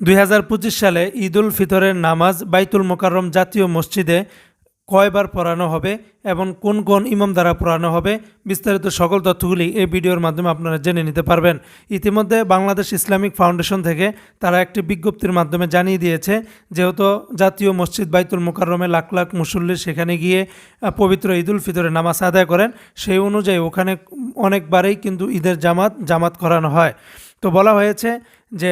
দুই হাজার পঁচিশ সালে ঈদুল ফিতরের নামাজ বাইতুল মোকাররম জাতীয় মসজিদে কয়বার পড়ানো হবে এবং কোন কোন ইমাম দ্বারা পড়ানো হবে, বিস্তারিত সকল তথ্যগুলি এই ভিডিওর মাধ্যমে আপনারা জেনে নিতে পারবেন। ইতিমধ্যে বাংলাদেশ ইসলামিক ফাউন্ডেশন থেকে তারা একটি বিজ্ঞপ্তির মাধ্যমে জানিয়ে দিয়েছে, যেহেতু জাতীয় মসজিদ বাইতুল মোকাররমে লাখ লাখ মুসল্লি সেখানে গিয়ে পবিত্র ঈদুল ফিতরের নামাজ আদায় করেন, সেই অনুযায়ী ওখানে অনেকবারেই কিন্তু ঈদের জামাত জামাত করানো হয়। তো বলা হয়েছে যে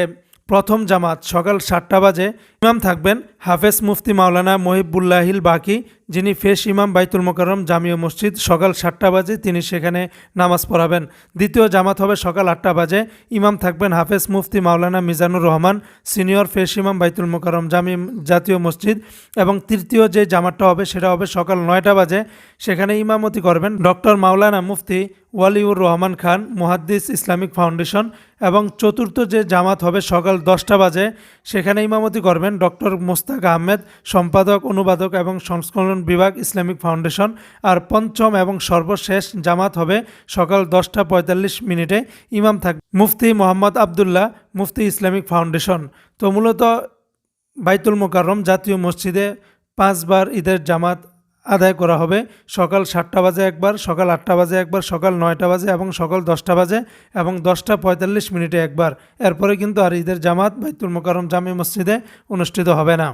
প্রথম জামাত সকাল সাতটা বাজে। ইমাম থাকবেন হাফেজ মুফতি মাওলানা মহিবুল্লাহিল বাকি। যিনি ফেস ইমাম বাইতুল মোকাররম জাতীয় মসজিদ, সকাল সাতটা বাজে তিনি সেখানে নামাজ পড়াবেন। দ্বিতীয় জামাত হবে সকাল আটটা বাজে। ইমাম থাকবেন হাফেজ মুফতি মাওলানা মিজানুর রহমান, সিনিয়র ফেস ইমাম বাইতুল মোকাররম জামি জাতীয় মসজিদ এবং তৃতীয় যে জামাতটা হবে সেটা হবে সকাল নয়টা বাজে। সেখানে ইমামতি করবেন ডক্টর মাওলানা মুফতি ওয়ালিউর রহমান খান, মুহাদ্দিস ইসলামিক ফাউন্ডেশন এবং চতুর্থ যে জামাত হবে সকাল দশটা বাজে। সেখানে ইমামতি করবেন ডক্টর মোস্তাক আহমেদ, সম্পাদক, অনুবাদক এবং সংস্করণ বিভাগ ইসলামিক ফাউন্ডেশন আর পঞ্চম এবং সর্বশেষ জামাত হবে সকাল দশটা পঁয়তাল্লিশ মিনিটে ইমাম থাকবে মুফতি মোহাম্মদ আবদুল্লাহ, মুফতি ইসলামিক ফাউন্ডেশন। তো মূলত বাইতুল মোকাররম জাতীয় মসজিদে পাঁচবার ঈদের জামাত আদায় করা হবে। সকাল সাতটা বাজে একবার, সকাল আটটা বাজে একবার, সকাল নয়টা বাজে এবং সকাল দশটা বাজে এবং দশটা পঁয়তাল্লিশ মিনিটে একবার। এরপরে কিন্তু আর ঈদের জামাত বাইতুল মোকাররম জামি মসজিদে অনুষ্ঠিত হবে না।